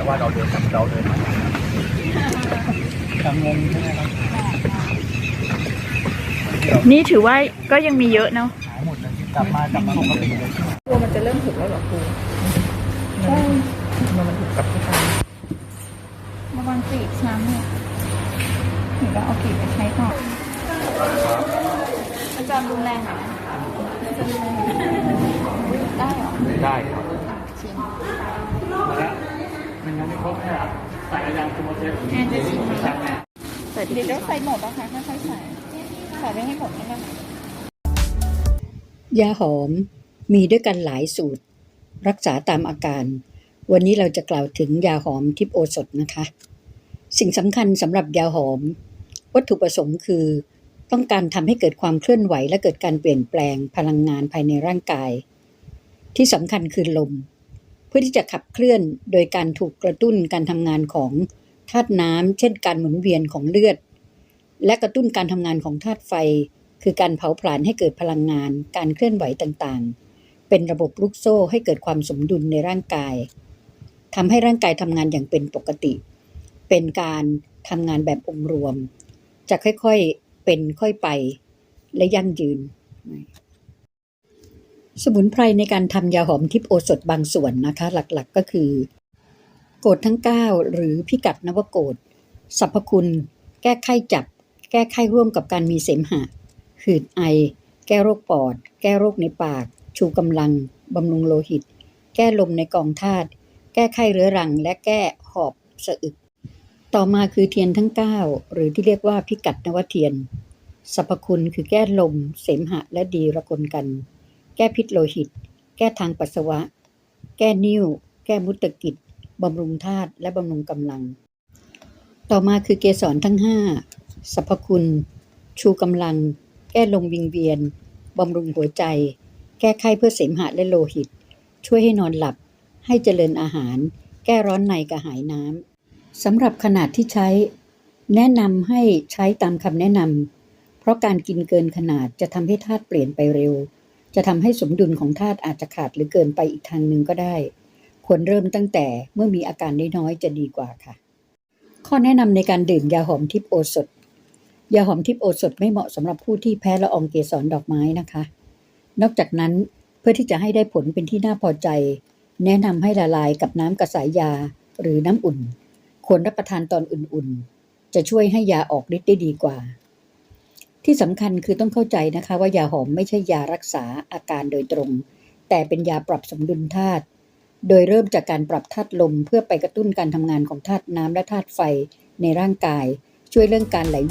แต่ว่าเราเดินกับเราเดินมากังงงใช่ไหมครับนี่ถือว่าก็ยังมีเยอะเนาะหายหมดเลยกลับมากลับมาปกติเลยตัวมันจะเริ่มถึงแล้วหรอครูใช่มันมันถูกกับทุกทางระวังกรีดช้ำเนี่ยถึงก็เอากรีดไปใช้ก่อนอาจารย์รุนแรงหน่อยนะอาจารย์รุนแรงได้เหรอได้ครับ ชิม มาแล้วมันยังไม่ ครับใส่อาจารย์คุมเทพแอนจะชิมไหมใส่เดี๋ยวใส่หมดนะคะไม่ค่อยใส่ใส่ไปให้หมดนี่แหละยาหอมมีด้วยกันหลายสูตร รักษาตามอาการ วันนี้เราจะกล่าวถึงยาหอมทิพโอสถนะคะ สิ่งสำคัญสำหรับยาหอม วัตถุประสงค์คือ ต้องการทำให้เกิดความเคลื่อนไหวและเกิดการเปลี่ยนแปลงพลังงานภายในร่างกาย ที่สำคัญคือลม เพื่อที่จะขับเคลื่อนโดยการถูกกระตุ้นการทำงานของธาตุน้ำเช่นการหมุนเวียนของเลือด และกระตุ้นการทำงานของธาตุไฟ คือการเผาผลาญให้เกิดพลังงาน การเคลื่อนไหวต่างๆ เป็นระบบลูกโซ่ให้เกิดความสมดุลในร่างกายทำให้ร่างกายทำงานอย่างเป็นปกติ เป็นการทำงานแบบองค์รวม จะค่อยๆเป็นค่อยไปและยั่งยืน สมุนไพรในการทำยาหอมทิพโอสถบางส่วนนะคะ หลักๆก็คือ โกดทั้ง 9 หรือพิกัดนวโกดสรรพคุณ แก้ไข้จับ แก้ไข้ร่วมกับการมีเสมหะ หืดไอ แก้โรคปอด แก้โรคในปาก ชูกำลังบำรุงโลหิต แก้ลมในกองธาตุแก้ไข้เรื้อรัง และแก้หอบสะอึก ต่อมาคือเทียนทั้ง 9 หรือที่เรียกว่าพิกัดนวเทียนสรรพคุณคือแก้ลม เสมหะและดีระกลกัน แก้พิษโลหิต แก้ทางปัสสาวะ แก้นิ่ว แก้มุตตะกิจบำรุงธาตุและบำรุงกำลัง ต่อมาคือเกสรทั้ง 5สรรพคุณ ชูกำลัง แก้ลมวิงเวียนบำรุงหัวใจ แก้ไข้เพื่อเสมหะและโลหิต ช่วยให้นอนหลับ ให้เจริญอาหาร แก้ร้อนในกระหายน้ำสำหรับขนาดที่ใช้ แนะนำให้ใช้ตามคำแนะนำเพราะการกินเกินขนาดจะทำให้ธาตุเปลี่ยนไปเร็ว จะทำให้สมดุลของธาตุอาจจะขาดหรือเกินไปอีกทางหนึ่งก็ได้ ควรเริ่มตั้งแต่เมื่อมีอาการน้อยๆจะดีกว่าค่ะ ข้อแนะนำในการดื่มยาหอมทิพโอสถ ยาหอมทิพโอสถไม่เหมาะสำหรับผู้ที่แพ้ละอองเกสรดอกไม้นะคะ นอกจากนั้นเพื่อที่จะให้ได้ผลเป็นที่น่าพอใจ แนะนำให้ละลายกับน้ำกระสายยาหรือน้ำอุ่น ควรรับประทานตอนอุ่นๆ จะช่วยให้ยาออกฤทธิ์ได้ดีกว่า ที่สำคัญคือต้องเข้าใจนะคะว่ายาหอมไม่ใช่ยารักษาอาการโดยตรง แต่เป็นยาปรับสมดุลธาตุโดยเริ่มจากการปรับธาตุลม เพื่อไปกระตุ้นการทำงานของธาตุน้ำและธาตุไฟในร่างกาย ช่วยเรื่องการไหล